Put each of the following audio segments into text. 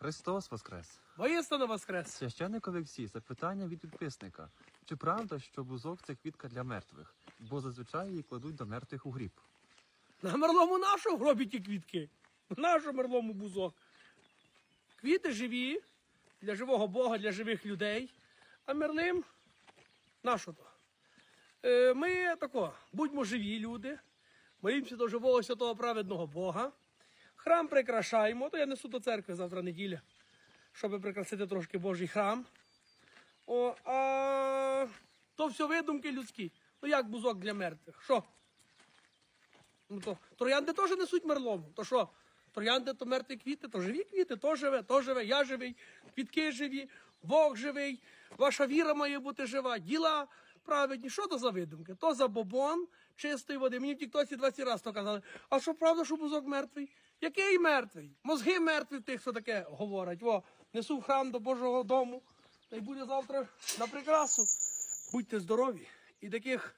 Христос Воскрес! Воістину воскрес. Священник Олексій, запитання від підписника. Чи правда, що бузок це квітка для мертвих, бо зазвичай її кладуть до мертвих у гріб? На мерлому нашу в гробі ті квітки. Нашу мерлому бузок. Квіти живі для живого Бога, для живих людей. А мерлим нащо то? Е, Ми тако, будьмо живі люди, молімося до живого святого праведного Бога. Храм прикрашаємо, то я несу до церкви завтра неділя, щоб прикрасити трошки Божий храм. О, а то все видумки людські. Ну як бузок для мертвих? Що? Ну то троянди теж несуть мерлому. То що? Троянди то мертві квіти, то живі квіти, то живе, то живе, я живий, квітки живі, Бог живий, ваша віра має бути жива, діла праведні. Що то за видумки? То за бобон чистої води. Мені в тіктоці 20 разів то казали. А що правда, що бузок мертвий? Який мертвий? Мозги мертві тих, хто таке говорить. Во, несу в храм до Божого дому. Та й буде завтра на прикрасу. Будьте здорові і таких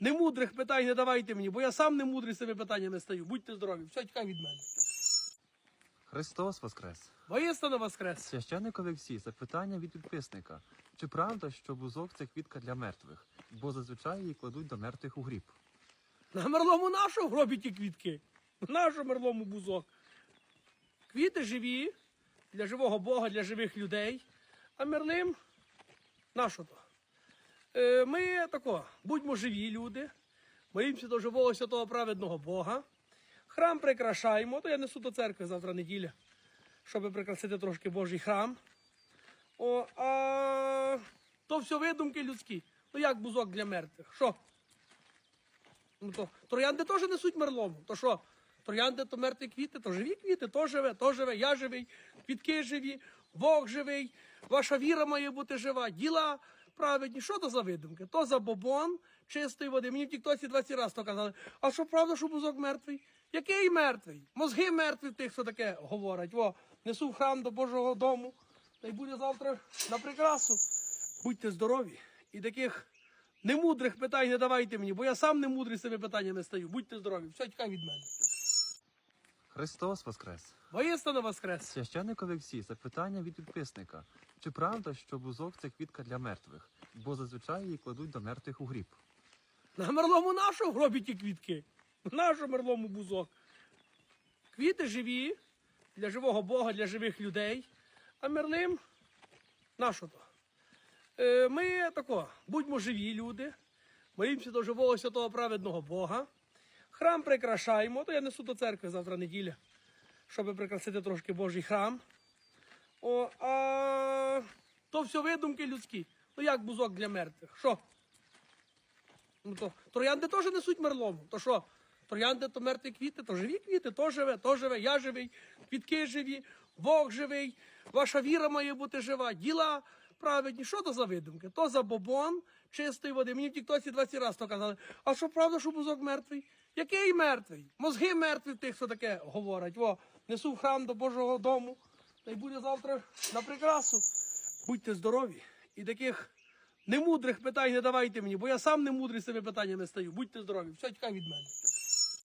Немудрих питань не давайте мені, бо я сам не мудрий з цими питаннями стаю. Будьте здорові, все тікай від мене. Христос Воскрес! Воістину воскрес. Священник Олексій, запитання від підписника. Чи правда, що бузок це квітка для мертвих, бо зазвичай її кладуть до мертвих у гріб? На мерлому нашу гробі ті квітки. Нашу мерлому бузок. Квіти живі для живого Бога, для живих людей. А мерлим нащо то? Е, Ми тако, будьмо живі люди, молімося до живого святого праведного Бога. Храм прикрашаємо, то я несу до церкви завтра неділя, щоб прикрасити трошки Божий храм. О, а то все видумки людські. Ну як бузок для мертвих? Що? Ну то троянди теж несуть мерлому. То що? Троянди то мертві квіти, то живі квіти, то живе, то живе, я живий, квітки живі, Бог живий, ваша віра має бути жива, діла праведні. Що то за видумки? То за бобон чистої води. Мені в тіктоці 20 разів то казали. А що правда, що бузок мертвий? Який мертвий? Мозги мертві тих, хто таке говорить. Во, несу в храм до Божого дому. Та й буде завтра на прикрасу. Будьте здорові і таких Немудрих питань не давайте мені, бо я сам не мудрий з цими питаннями стаю. Будьте здорові, все тікай від мене. Христос Воскрес! Воістину воскрес. Священник Олексій, запитання від підписника. Чи правда, що бузок це квітка для мертвих, бо зазвичай її кладуть до мертвих у гріб? На мерлому нашу в гробі ті квітки. Нашу мерлому бузок. Квіти живі для живого Бога, для живих людей. А мерлим нащо то? Е, Ми тако, будьмо живі люди, молімося до живого святого праведного Бога. Храм прикрашаємо, то я несу до церкви завтра неділя, щоб прикрасити трошки Божий храм. О, а то все видумки людські. Ну як бузок для мертвих? Що? Ну то троянди теж несуть мерлому. То що? Троянди то мертві квіти, то живі квіти, то живе, то живе, я живий, квітки живі, Бог живий, ваша віра має бути жива, діла праведні. Що то за видумки? То за бобон чистої води. Мені в тіктоці 20 разів то казали. А що правда, що бузок мертвий? Який мертвий? Мозги мертві тих, хто таке говорить. Во, несу в храм до Божого дому. Та й буде завтра на прикрасу. Будьте здорові і таких Немудрих питань не давайте мені, бо я сам не мудрий з цими питаннями стаю. Будьте здорові, все тікай від мене.